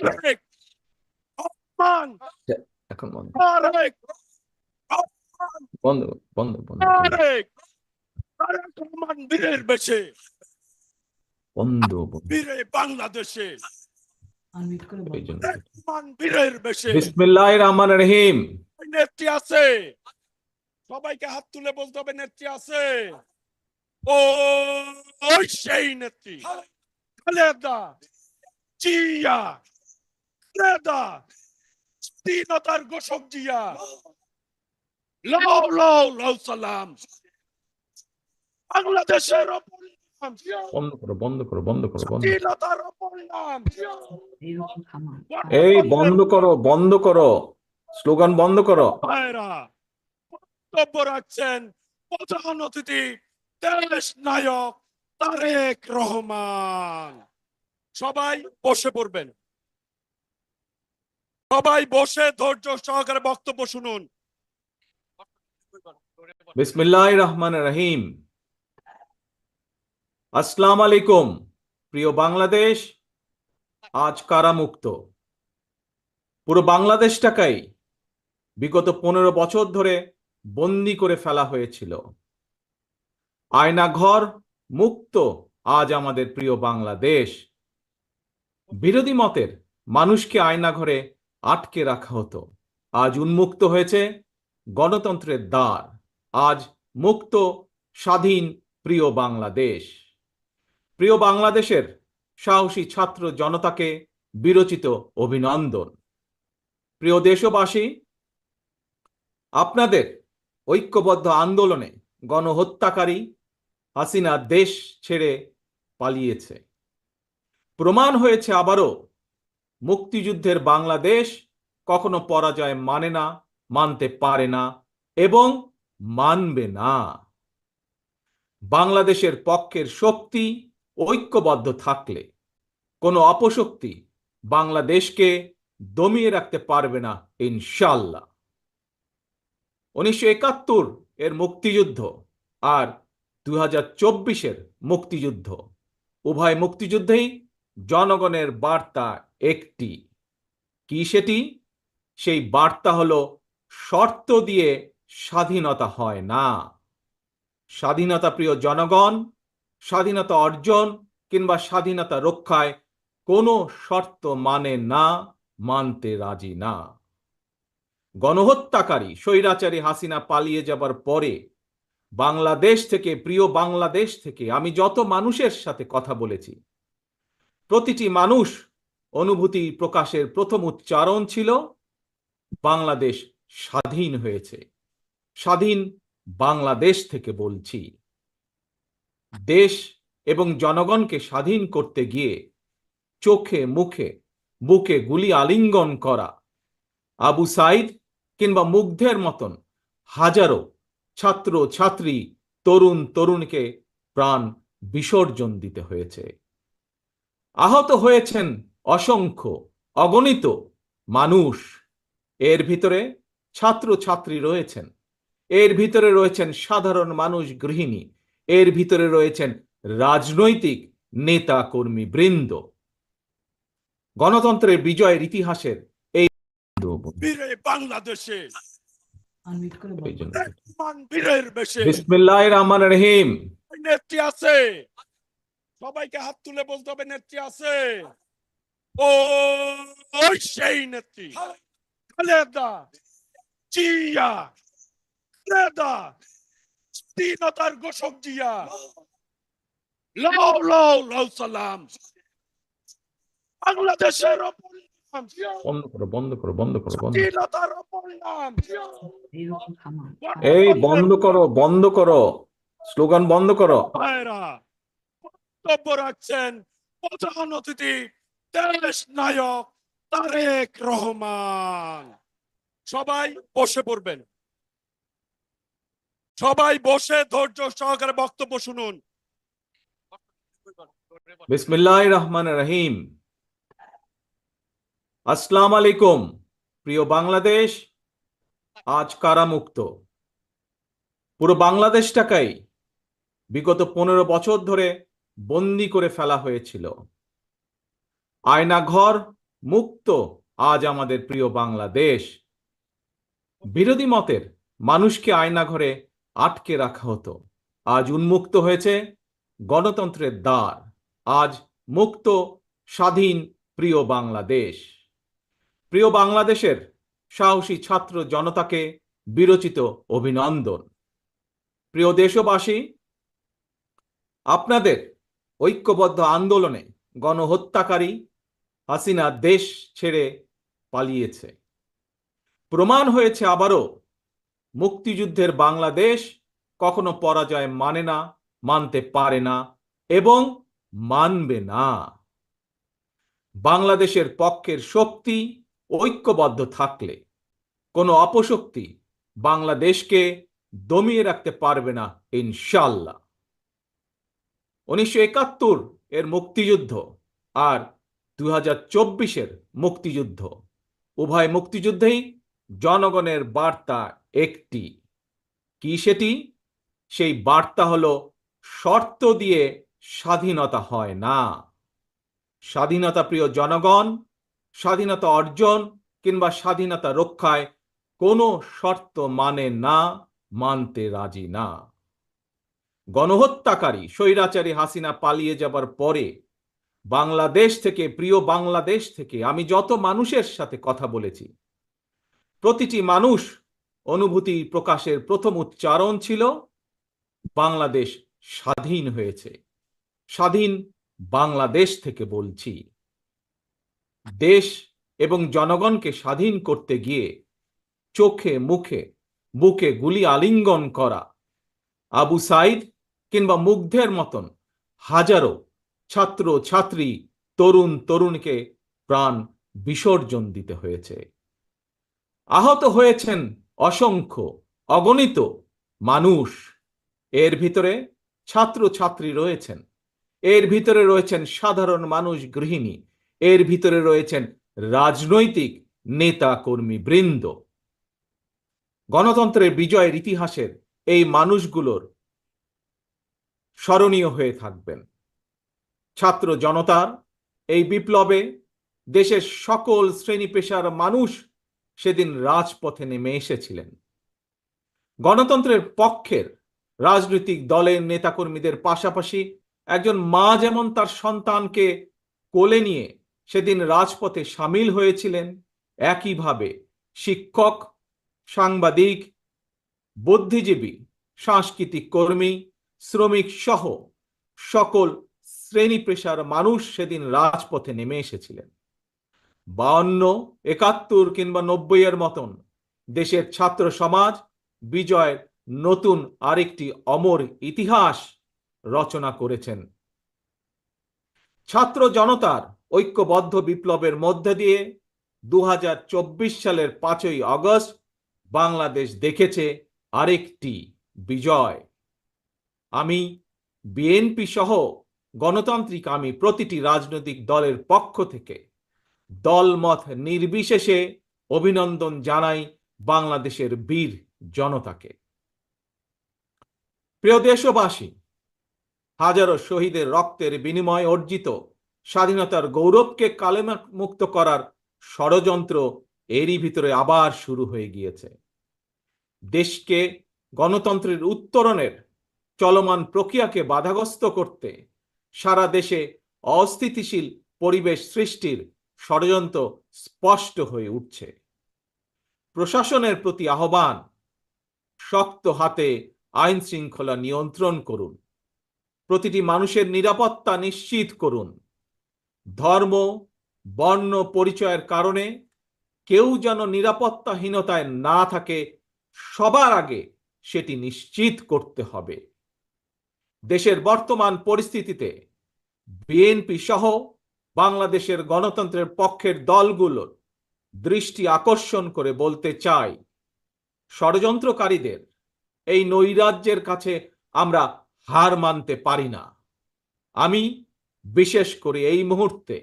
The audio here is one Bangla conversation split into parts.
তারেক রহমান এখন বন্ধ তারেক বন্ধ বন্ধ বন্ধ তারেক তারেক রহমান বীরের বেশে বন্ধ বন্ধ বীরে বাংলাদেশে আনমিউট করে এই বল। জন্য তারেক রহমান বীরের বেশে বিসমিল্লাহ রহমান রহিম। নেত্রী আছে। সবাইকে হাত তুলে বলতে হবে নেত্রী আছে। ও ওই সেই নেত্রী। খালেদা। জিয়া। খালেদা স্বাধীনতার ঘোষক জিয়া লাও লাও লাও সালাম বাংলাদেশের বন্ধ করো বন্ধ করো বন্ধ করো বন্ধ স্বাধীনতার অপর নাম এইরকম থামান এই বন্ধ করো বন্ধ করো। স্লোগান বন্ধ করো। বক্তব্য রাখছেন প্রধান অতিথি দেশ নায়ক তারেক রহমান। সবাই বসে পড়বেন। সবাই বসে ধৈর্য সহকারে বক্তব্য শুনুন। বিসমিল্লাহ রহমান রহিম। আসসালাম আলাইকুম, প্রিয় বাংলাদেশ, আজ কারামুক্ত পুরো বাংলাদেশটাকেই বিগত পনেরো বছর ধরে বন্দি করে ফেলা হয়েছিল। আয়নাঘর মুক্ত আজ আমাদের প্রিয় বাংলাদেশ। বিরোধী মতের মানুষকে আয়নাঘরে আটকে রাখা হতো। আজ উন্মুক্ত হয়েছে গণতন্ত্রের দ্বার। আজ মুক্ত, স্বাধীন, প্রিয় বাংলাদেশ। প্রিয় বাংলাদেশের সাহসী ছাত্র জনতাকে বিরচিত অভিনন্দন। প্রিয় দেশবাসী, আপনাদের ঐক্যবদ্ধ আন্দোলনে গণহত্যাকারী হাসিনা দেশ ছেড়ে পালিয়েছে। প্রমাণ হয়েছে আবারও মুক্তিযুদ্ধের বাংলাদেশ কখনো পরাজয় মানে না, মানতে পারে না এবং মানবে না। বাংলাদেশের পক্ষের শক্তি ঐক্যবদ্ধ থাকলে কোনো অপশক্তি বাংলাদেশকে দমিয়ে রাখতে পারবে না ইনশাল্লাহ উনিশশো একাত্তর এর মুক্তিযুদ্ধ আর দুই হাজার চব্বিশের মুক্তিযুদ্ধ। উভয় মুক্তিযুদ্ধেই জনগণের বার্তা একটি। কি সেটি? সেই বার্তা হলো, শর্ত দিয়ে স্বাধীনতা হয় না। স্বাধীনতা প্রিয় জনগণ, স্বাধীনতা অর্জন কিংবা স্বাধীনতা রক্ষায় কোনো শর্ত মানে না, মানতে রাজি না। গণহত্যাকারী স্বৈরাচারী হাসিনা পালিয়ে যাবার পরে বাংলাদেশ থেকে, প্রিয় বাংলাদেশ থেকে আমি যত মানুষের সাথে কথা বলেছি, প্রতিটি মানুষ অনুভূতি প্রকাশের প্রথম উচ্চারণ ছিল, বাংলাদেশ স্বাধীন হয়েছে। স্বাধীন বাংলাদেশ থেকে বলছি। দেশ এবং জনগণকে স্বাধীন করতে গিয়ে চোখে মুখে বুকে গুলি আলিঙ্গন করা, আবু সাইদ কিংবা মুগ্ধের মতন হাজারো ছাত্র ছাত্রী তরুণ তরুণকে প্রাণ বিসর্জন দিতে হয়েছে। আহত হয়েছেন অসংখ্য অগণিত মানুষ এর ভিতরে ছাত্র ছাত্রী রয়েছেন। এর ভিতরে রয়েছেন সাধারণ মানুষ গৃহিণী। এর ভিতরে রয়েছেন রাজনৈতিক নেতা কর্মী বৃন্দ। গণতন্ত্রের বিজয়ের ইতিহাসের এই বীরে বাংলাদেশে। রহমান রহিম। নেত্রী আছে। সবাইকে হাত তুলে বলতে হবে নেত্রী আছে। ওই সেই নেত্রী খালেদা জিয়া খালেদা স্বাধীনতার ঘোষক জিয়া। লাও লাও লাও সালাম। বাংলাদেশের অপর নাম। বন্ধ করো বন্ধ করো বন্ধ বন্ধ স্বাধীনতার এই বন্ধ করো বন্ধ করো। স্লোগান বন্ধ করো। বক্তব্য রাখছেন প্রধান অতিথি দেশ তারেক রহমান। সবাই বসে পড়বেন। সবাই বসে ধৈর্য সহকারে বক্তব্য শুনুন। বিসমিল্লাহ রহমান রহিম। আসসালাম আলাইকুম, প্রিয় বাংলাদেশ, আজ কারামুক্ত। পুরো বাংলাদেশটাকেই বিগত পনেরো বছর ধরে বন্দি করে ফেলা হয়েছিল। আয়নাঘর মুক্ত। আজ আমাদের প্রিয় বাংলাদেশ। বিরোধী মতের মানুষকে আয়নাঘরে আটকে রাখা হতো। আজ উন্মুক্ত হয়েছে গণতন্ত্রের দ্বার। আজ মুক্ত, স্বাধীন, প্রিয় বাংলাদেশ। প্রিয় বাংলাদেশের সাহসী ছাত্র জনতাকে বিরচিত অভিনন্দন। প্রিয় দেশবাসী, আপনাদের ঐক্যবদ্ধ আন্দোলনে গণহত্যাকারী হাসিনা দেশ ছেড়ে পালিয়েছে। প্রমাণ হয়েছে আবারও, মুক্তিযুদ্ধের বাংলাদেশ কখনো পরাজয় মানে না, মানতে পারে না এবং মানবে না। বাংলাদেশের পক্ষের শক্তি, ঐক্যবদ্ধ থাকলে কোনো অপশক্তি বাংলাদেশকে দমিয়ে রাখতে পারবে না ইনশাল্লাহ উনিশশো একাত্তর এর মুক্তিযুদ্ধ আর দুই মুক্তিযুদ্ধ। উভয় মুক্তিযুদ্ধেই জনগণের বার্তা একটি। কি সেটি? সেই বার্তা হল, শর্ত দিয়ে স্বাধীনতা হয় না। স্বাধীনতা প্রিয় জনগণ, স্বাধীনতা অর্জন কিংবা স্বাধীনতা রক্ষায় কোনো শর্ত মানে না, মানতে রাজি না। গণহত্যাকারী, স্বৈরাচারী হাসিনা পালিয়ে যাবার পরে বাংলাদেশ থেকে, প্রিয় বাংলাদেশ থেকে আমি যত মানুষের সাথে কথা বলেছি, প্রতিটি মানুষ অনুভূতি প্রকাশের প্রথম উচ্চারণ ছিল, বাংলাদেশ স্বাধীন হয়েছে, স্বাধীন বাংলাদেশ থেকে বলছি। দেশ এবং জনগণকে স্বাধীন করতে গিয়ে চোখে, মুখে, বুকে গুলি আলিঙ্গন করা, আবু সাইদ কিংবা মুগ্ধের মতন হাজারো ছাত্র, ছাত্রী, তরুণ, তরুণীকে প্রাণ বিসর্জন দিতে হয়েছে। আহত হয়েছেন অসংখ্য, অগণিত মানুষ। এর ভিতরে ছাত্র, ছাত্রী রয়েছেন। এর ভিতরে রয়েছেন সাধারণ মানুষ, গৃহিণী। এর ভিতরে রয়েছেন রাজনৈতিক নেতা কর্মী বৃন্দ। গণতন্ত্রের বিজয়ের ইতিহাসের এই মানুষগুলোর স্মরণীয় হয়ে থাকবেন। ছাত্র জনতার এই বিপ্লবে দেশের সকল শ্রেণি পেশার মানুষ সেদিন রাজপথে নেমে এসেছিলেন। গণতন্ত্রের পক্ষের রাজনৈতিক দলের নেতাকর্মীদের পাশাপাশি একজন মা যেমন তার সন্তানকে কোলে নিয়ে সেদিন রাজপথে সামিল হয়েছিলেন, একইভাবে শিক্ষক, সাংবাদিক, বুদ্ধিজীবী, সাংস্কৃতিক কর্মী, শ্রমিক সহ সকল শ্রেণি পেশার মানুষ সেদিন রাজপথে নেমে এসেছিলেন। বাউন্ন, একাত্তর কিংবা নব্বই এর মতন দেশের ছাত্র সমাজ বিজয়ের নতুন আরেকটি অমর ইতিহাস রচনা করেছেন। ছাত্র জনতার ঐক্যবদ্ধ বিপ্লবের মধ্যে দিয়ে দু হাজার চব্বিশ সালের পাঁচই আগস্ট বাংলাদেশ দেখেছে আরেকটি বিজয়। আমি বিএনপি সহ গণতান্ত্রিক আমি প্রতিটি রাজনৈতিক দলের পক্ষ থেকে দলমত নির্বিশেষে অভিনন্দন জানাই বাংলাদেশের বীর জনতাকে। প্রিয় দেশবাসী, হাজারো শহীদের রক্তের বিনিময়ে অর্জিত স্বাধীনতার গৌরবকে কালেমা মুক্ত করার ষড়যন্ত্র এরই ভিতরে আবার শুরু হয়ে গিয়েছে। দেশকে গণতন্ত্রের উত্তরণের চলমান প্রক্রিয়াকে বাধাগ্রস্ত করতে সারা দেশে অস্থিতিশীল পরিবেশ সৃষ্টির ষড়যন্ত্র স্পষ্ট হয়ে উঠছে। প্রশাসনের প্রতি আহ্বান, শক্ত হাতে আইন শৃঙ্খলা নিয়ন্ত্রণ করুন। প্রতিটি মানুষের নিরাপত্তা নিশ্চিত করুন। ধর্ম, বর্ণ পরিচয়ের কারণে কেউ যেন নিরাপত্তাহীনতায় না থাকে, সবার আগে সেটি নিশ্চিত করতে হবে। দেশের বর্তমান পরিস্থিতিতে বিএনপি সহ বাংলাদেশের গণতন্ত্রের পক্ষের দলগুলোর দৃষ্টি আকর্ষণ করে বলতে চাই, ষড়যন্ত্রকারীদের এই নৈরাজ্যের কাছে আমরা হার মানতে পারি না। আমি বিশেষ করে এই মুহূর্তে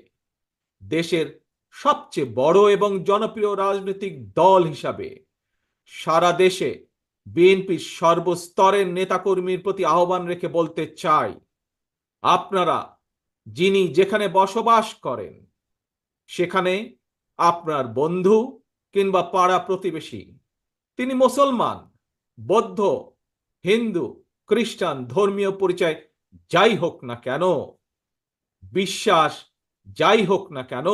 দেশের সবচেয়ে বড় এবং জনপ্রিয় রাজনৈতিক দল হিসাবে সারা দেশে বিএনপির সর্বস্তরের নেতাকর্মীর প্রতি আহ্বান রেখে বলতে চাই, আপনারা যিনি যেখানে বসবাস করেন, সেখানে আপনার বন্ধু কিংবা পাড়া প্রতিবেশী, তিনি মুসলমান, বৌদ্ধ, হিন্দু, খ্রিস্টান, ধর্মীয় পরিচয় যাই হোক না কেন, বিশ্বাস যাই হোক না কেন,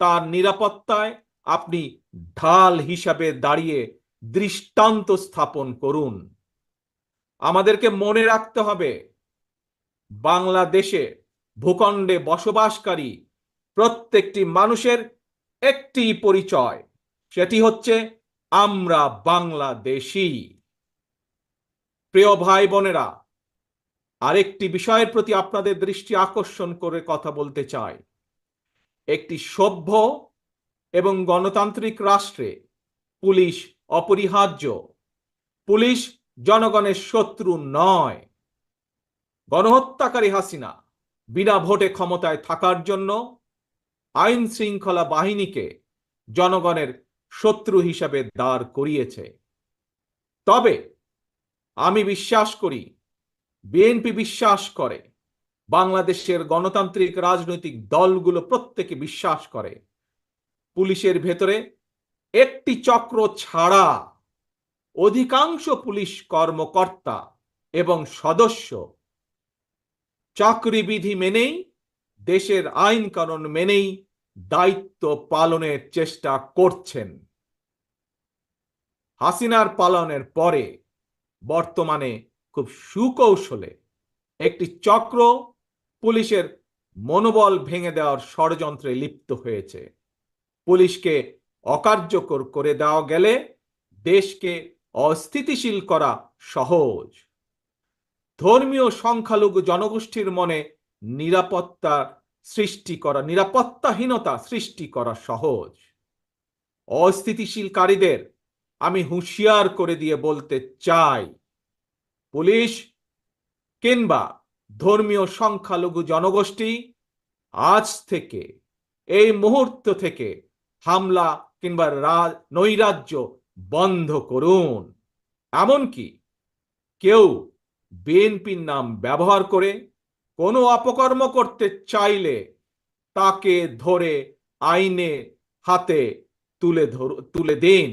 তার নিরাপত্তায় আপনি ঢাল হিসাবে দাঁড়িয়ে দৃষ্টান্ত স্থাপন করুন। আমাদেরকে মনে রাখতে হবে, বাংলাদেশে ভূখণ্ডে বসবাসকারী প্রত্যেকটি মানুষের একটি পরিচয়, সেটি হচ্ছে আমরা বাংলাদেশী। প্রিয় ভাই বোনেরা আরেকটি বিষয়ের প্রতি আপনাদের দৃষ্টি আকর্ষণ করে কথা বলতে চাই। একটি সভ্য এবং গণতান্ত্রিক রাষ্ট্রে পুলিশ অপরিহার্য। পুলিশ জনগণের শত্রু নয়। গণহত্যাকারী হাসিনা বিনা ভোটে ক্ষমতায় থাকার জন্য আইন শৃঙ্খলা বাহিনীকে জনগণের শত্রু হিসাবে দাঁড় করিয়েছে। তবে আমি বিশ্বাস করি, বিএনপি বিশ্বাস করে, বাংলাদেশের গণতান্ত্রিক রাজনৈতিক দলগুলো প্রত্যেকে বিশ্বাস করে। পুলিশের ভেতরে একটি চক্র ছাড়া অধিকাংশ পুলিশ কর্মকর্তা এবং সদস্য চাকরিবিধি মেনেই, দেশের আইন কানুন মেনেই দায়িত্ব পালনের চেষ্টা করছেন। হাসিনার পালনের পরে বর্তমানে খুব সুকৌশলে একটি চক্র পুলিশের মনোবল ভেঙে দেওয়ার ষড়যন্ত্রে লিপ্ত হয়েছে। পুলিশকে অকার্যকর করে দেওয়া গেলে দেশকে অস্থিতিশীল করা সহজ। ধর্মীয় সংখ্যালঘু জনগোষ্ঠীর মনে নিরাপত্তা সৃষ্টি করা, নিরাপত্তাহীনতা সৃষ্টি করা সহজ। অস্থিতিশীলকারীদের আমি হুঁশিয়ার করে দিয়ে বলতে চাই, পুলিশ কিংবা ধর্মীয় সংখ্যালঘু জনগোষ্ঠী আজ থেকে, এই মুহূর্ত থেকে হামলা কিংবা নৈরাজ্য বন্ধ করুন। এমনকি কেউ বিএনপির নাম ব্যবহার করে কোনো অপকর্ম করতে চাইলে তাকে ধরে আইনে হাতে তুলে তুলে দিন।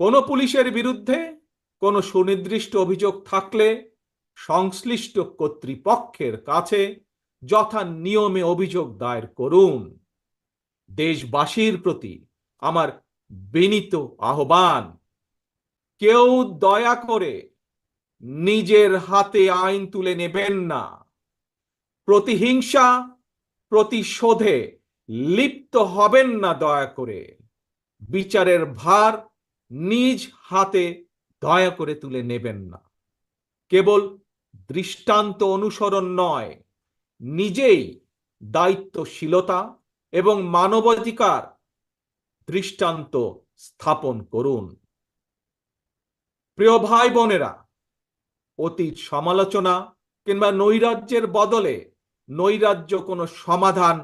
কোনো পুলিশের বিরুদ্ধে কোনো সুনির্দিষ্ট অভিযোগ থাকলে সংশ্লিষ্ট কর্তৃপক্ষের কাছে যথা নিয়মে অভিযোগ দায়ের করুন। দেশবাসীর প্রতি আমার বিনীত আহ্বান, কেউ দয়া করে নিজের হাতে আইন তুলে নেবেন না। প্রতিহিংসা, প্রতিশোধে লিপ্ত হবেন না দয়া করে। বিচারের ভার নিজ হাতে দয়া করে তুলে নেবেন না। কেবল দৃষ্টান্ত অনুসরণ নয়, নিজেই দায়িত্বশীলতা এবং মানবাধিকার দৃষ্টান্ত স্থাপন করুন। প্রিয় ভাই বোনেরা, অতীত সমালোচনা কিংবা নৈরাজ্যের বদলে নৈরাজ্য কোনো সমাধান